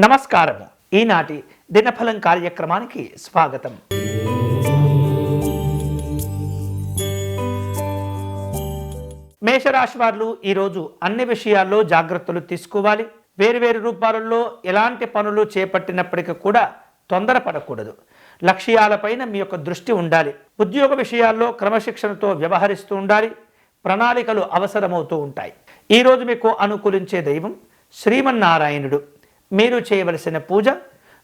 నమస్కారము. ఈనాటి దినఫలం కార్యక్రమానికి స్వాగతం. మేషరాశి వారు ఈరోజు అన్ని విషయాల్లో జాగ్రత్తలు తీసుకోవాలి. వేరువేరు రూపాలలో ఎలాంటి పనులు చేపట్టినప్పటికీ కూడా తొందరపడకూడదు. లక్ష్యాలపైన మీ యొక్క దృష్టి ఉండాలి. ఉద్యోగ విషయాల్లో క్రమశిక్షణతో వ్యవహరిస్తూ ఉండాలి. ప్రణాళికలు అవసరమవుతూ ఉంటాయి. ఈరోజు మీకు అనుకూలించే దైవం శ్రీమన్నారాయణుడు. మీరు చేయవలసిన పూజ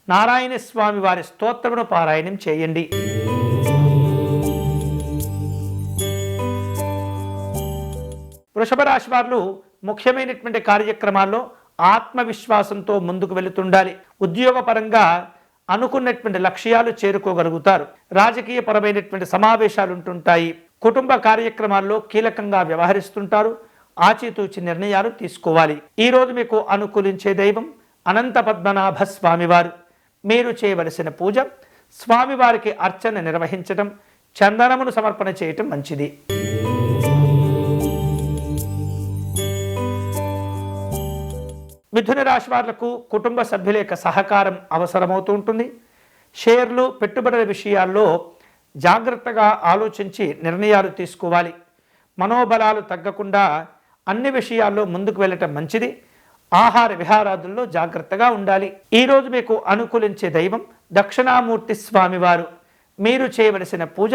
నారాయణ స్వామి వారి స్తోత్రమును పారాయణం చేయండి. వృషభ రాశి వారు ముఖ్యమైనటువంటి కార్యక్రమాల్లో ఆత్మవిశ్వాసంతో ముందుకు వెళుతుండాలి. ఉద్యోగపరంగా అనుకున్నటువంటి లక్ష్యాలు చేరుకోగలుగుతారు. రాజకీయ పరమైనటువంటి సమావేశాలు ఉంటుంటాయి కుటుంబ కార్యక్రమాల్లో కీలకంగా వ్యవహరిస్తుంటారు. ఆచితూచి నిర్ణయాలు తీసుకోవాలి. ఈ రోజు మీకు అనుకూలించే దైవం అనంత పద్మనాభ స్వామివారు మీరు చేయవలసిన పూజ స్వామివారికి అర్చన నిర్వహించటం చందనమును సమర్పణ చేయటం మంచిది. మిథున రాశి వాళ్ళకు కుటుంబ సభ్యుల యొక్క సహకారం అవసరమవుతూ ఉంటుంది. షేర్లు పెట్టుబడుల విషయాల్లో జాగ్రత్తగా ఆలోచించి నిర్ణయాలు తీసుకోవాలి. మనోబలాలు తగ్గకుండా అన్ని విషయాల్లో ముందుకు వెళ్ళటం మంచిది. ఆహార విహారాదుల్లో జాగ్రత్తగా ఉండాలి. ఈరోజు మీకు అనుకూలించే దైవం దక్షిణామూర్తి స్వామివారు. మీరు చేయవలసిన పూజ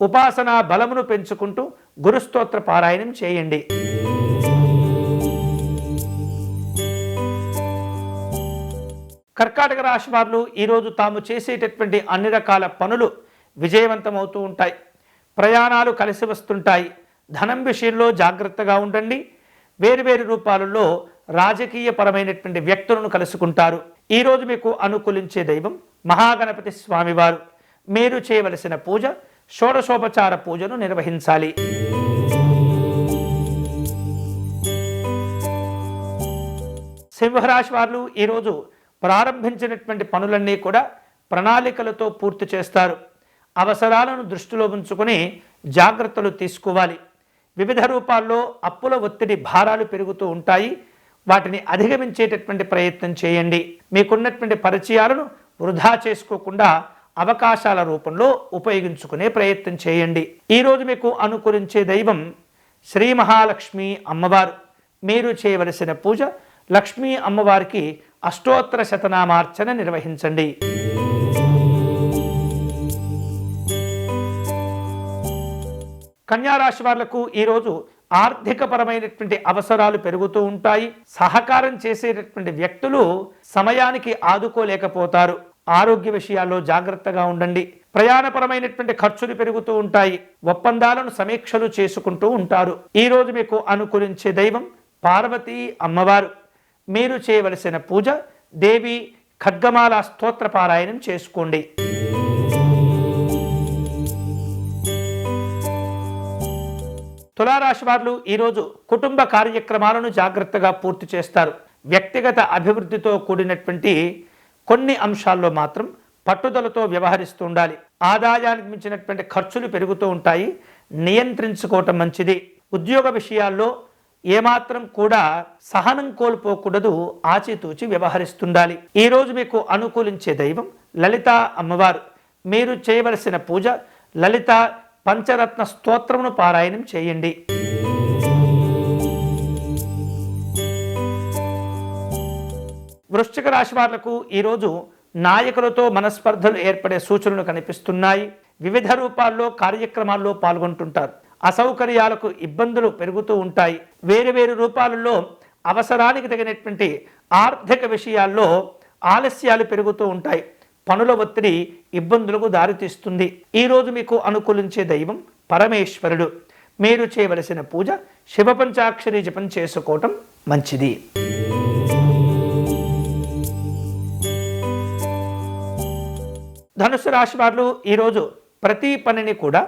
ఉపాసనా బలమును పెంచుకుంటూ గురుస్తోత్ర పారాయణం చేయండి. కర్కాటక రాశి వారు ఈరోజు తాము చేసేటటువంటి అన్ని రకాల పనులు విజయవంతమవుతూ ఉంటాయి. ప్రయాణాలు కలిసి వస్తుంటాయి. ధనం విషయంలో జాగ్రత్తగా ఉండండి. వేరు వేరు రూపాలలో రాజకీయపరమైనటువంటి వ్యక్తులను కలుసుకుంటారు. ఈరోజు మీకు అనుకూలించే దైవం మహాగణపతి స్వామివారు. మీరు చేయవలసిన పూజ షోడశోపచార పూజను నిర్వహించాలి. సింహరాశి వారు ఈరోజు ప్రారంభించినటువంటి పనులన్నీ కూడా ప్రణాళికలతో పూర్తి చేస్తారు. అవసరాలను దృష్టిలో ఉంచుకొని జాగ్రత్తలు తీసుకోవాలి. వివిధ రూపాల్లో అప్పుల ఒత్తిడి భారాలు పెరుగుతూ ఉంటాయి. వాటిని అధిగమించేటటువంటి ప్రయత్నం చేయండి. మీకున్నటువంటి పరిచయాలను వృధా చేసుకోకుండా అవకాశాల రూపంలో ఉపయోగించుకునే ప్రయత్నం చేయండి. ఈరోజు మీకు అనుకూలించే దైవం శ్రీ మహాలక్ష్మి అమ్మవారు. మీరు చేయవలసిన పూజ లక్ష్మీ అమ్మవారికి అష్టోత్తర శతనామార్చన నిర్వహించండి. కన్యారాశి వాళ్ళకు ఈరోజు ఆర్థికపరమైనటువంటి అవసరాలు పెరుగుతూ ఉంటాయి. సహకారం చేసేటటువంటి వ్యక్తులు సమయానికి ఆదుకోలేకపోతారు. ఆరోగ్య విషయాల్లో జాగ్రత్తగా ఉండండి. ప్రయాణపరమైనటువంటి ఖర్చులు పెరుగుతూ ఉంటాయి. ఒప్పందాలను సమీక్షలు చేసుకుంటూ ఉంటారు. ఈరోజు మీకు అనుకూలించే దైవం పార్వతీ అమ్మవారు. మీరు చేయవలసిన పూజ దేవి ఖడ్గమాల స్తోత్ర పారాయణం చేసుకోండి. తులారాశి వారు ఈరోజు కుటుంబ కార్యక్రమాలను జాగ్రత్తగా పూర్తి చేస్తారు. వ్యక్తిగత అభివృద్ధితో కూడినటువంటి కొన్ని అంశాల్లో మాత్రం పట్టుదలతో వ్యవహరిస్తూ ఉండాలి. ఆదాయానికి మించినటువంటి ఖర్చులు పెరుగుతూ ఉంటాయి. నియంత్రించుకోవటం మంచిది. ఉద్యోగ విషయాల్లో ఏమాత్రం కూడా సహనం కోల్పోకూడదు. ఆచితూచి వ్యవహరిస్తుండాలి. ఈరోజు మీకు అనుకూలించే దైవం లలిత అమ్మవారు. మీరు చేయవలసిన పూజ లలిత పంచరత్న స్తోత్రమును పారాయణం చేయండి. వృశ్చిక రాశి వాళ్ళకు ఈరోజు నాయకులతో మనస్పర్ధలు ఏర్పడే సూచనలు కనిపిస్తున్నాయి. వివిధ రూపాల్లో కార్యక్రమాల్లో పాల్గొంటుంటారు. అసౌకర్యాలకు ఇబ్బందులు పెరుగుతూ ఉంటాయి. వేరు వేరు రూపాలలో అవసరానికి తగినటువంటి ఆర్థిక విషయాల్లో ఆలస్యాలు పెరుగుతూ ఉంటాయి. పనుల ఒత్తిడి ఇబ్బందులకు దారితీస్తుంది ఈరోజు మీకు అనుకూలించే దైవం పరమేశ్వరుడు. మీరు చేయవలసిన పూజ శివ పంచాక్షరి జపం చేసుకోవటం మంచిది. ధనుసు రాశి వారు ఈరోజు ప్రతి పనిని కూడా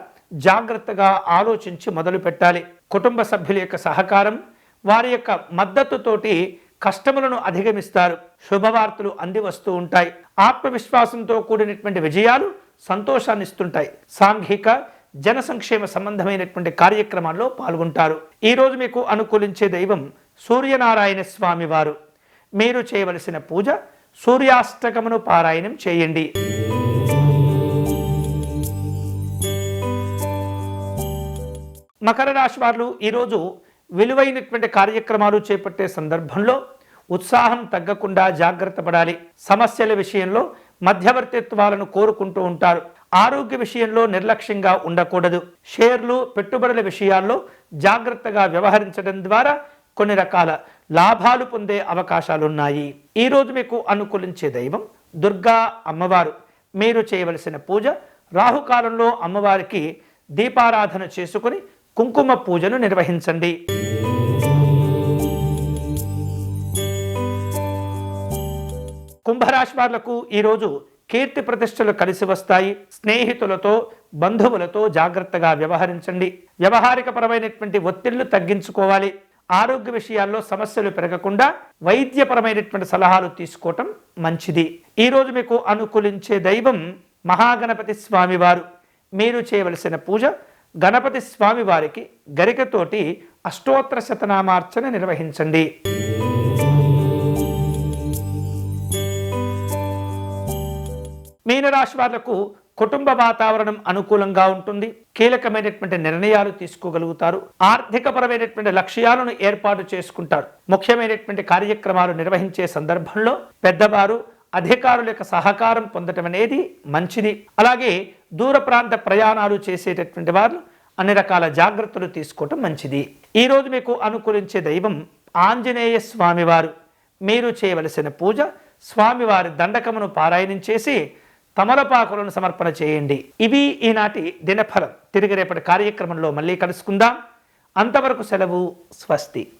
జాగ్రత్తగా ఆలోచించి మొదలు పెట్టాలి కుటుంబ సభ్యుల యొక్క సహకారం వారి యొక్క మద్దతుతోటి కష్టములను అధిగమిస్తారు. శుభవార్తలు అంది వస్తూ ఉంటాయి. ఆత్మవిశ్వాసంతో కూడినటువంటి విజయాలు సంతోషాన్ని ఇస్తుంటాయి సాంఘిక జన సంక్షేమ సంబంధమైనటువంటి కార్యక్రమాల్లో పాల్గొంటారు. ఈరోజు మీకు అనుకూలించే దైవం సూర్యనారాయణ స్వామి వారు మీరు చేయవలసిన పూజ సూర్యాష్టకమును పారాయణం చేయండి. మకర రాశి వారు ఈరోజు విలువైనటువంటి కార్యక్రమాలు చేపట్టే సందర్భంలో ఉత్సాహం తగ్గకుండా జాగ్రత్త పడాలి. సమస్యల విషయంలో మధ్యవర్తిత్వాలను కోరుకుంటూ ఉంటారు. ఆరోగ్య విషయంలో నిర్లక్ష్యంగా ఉండకూడదు. షేర్లు పెట్టుబడుల విషయాల్లో జాగ్రత్తగా వ్యవహరించడం ద్వారా కొన్ని రకాల లాభాలు పొందే అవకాశాలున్నాయి. ఈరోజు మీకు అనుకూలించే దైవం దుర్గా అమ్మవారు. మీరు చేయవలసిన పూజ రాహుకాలంలో అమ్మవారికి దీపారాధన చేసుకుని కుంకుమ పూజను నిర్వహించండి. కుంభరాశి వాళ్ళకు ఈరోజు కీర్తి ప్రతిష్టలు కలిసి వస్తాయి. స్నేహితులతో బంధువులతో జాగ్రత్తగా వ్యవహరించండి. వ్యవహారిక పరమైనటువంటి ఒత్తిళ్ళు తగ్గించుకోవాలి. ఆరోగ్య విషయాల్లో సమస్యలు పెరగకుండా వైద్యపరమైనటువంటి సలహాలు తీసుకోవటం మంచిది. ఈరోజు మీకు అనుకూలించే దైవం మహాగణపతి స్వామివారు. మీరు చేయవలసిన పూజ గణపతి స్వామి వారికి గరికతోటి అష్టోత్తర శతనామార్చన నిర్వహించండి. మీనరాశి వాళ్ళకు కుటుంబ వాతావరణం అనుకూలంగా ఉంటుంది. కీలకమైనటువంటి నిర్ణయాలు తీసుకోగలుగుతారు. ఆర్థికపరమైనటువంటి లక్ష్యాలను ఏర్పాటు చేసుకుంటారు. ముఖ్యమైనటువంటి కార్యక్రమాలు నిర్వహించే సందర్భంలో పెద్దవారు అధికారుల యొక్క సహకారం పొందటం అనేది మంచిది. అలాగే దూర ప్రాంత ప్రయాణాలు చేసేటటువంటి వారు అన్ని రకాల జాగ్రత్తలు తీసుకోవటం మంచిది. ఈరోజు మీకు అనుకూలించే దైవం ఆంజనేయ స్వామివారు. మీరు చేయవలసిన పూజ స్వామివారి దండకమును పారాయణం చేసి తమలపాకులను సమర్పణ చేయండి. ఇవి ఈనాటి దినఫలం. తిరిగి రేపటి కార్యక్రమంలో మళ్ళీ కలుసుకుందాం. అంతవరకు సెలవు స్వస్తి.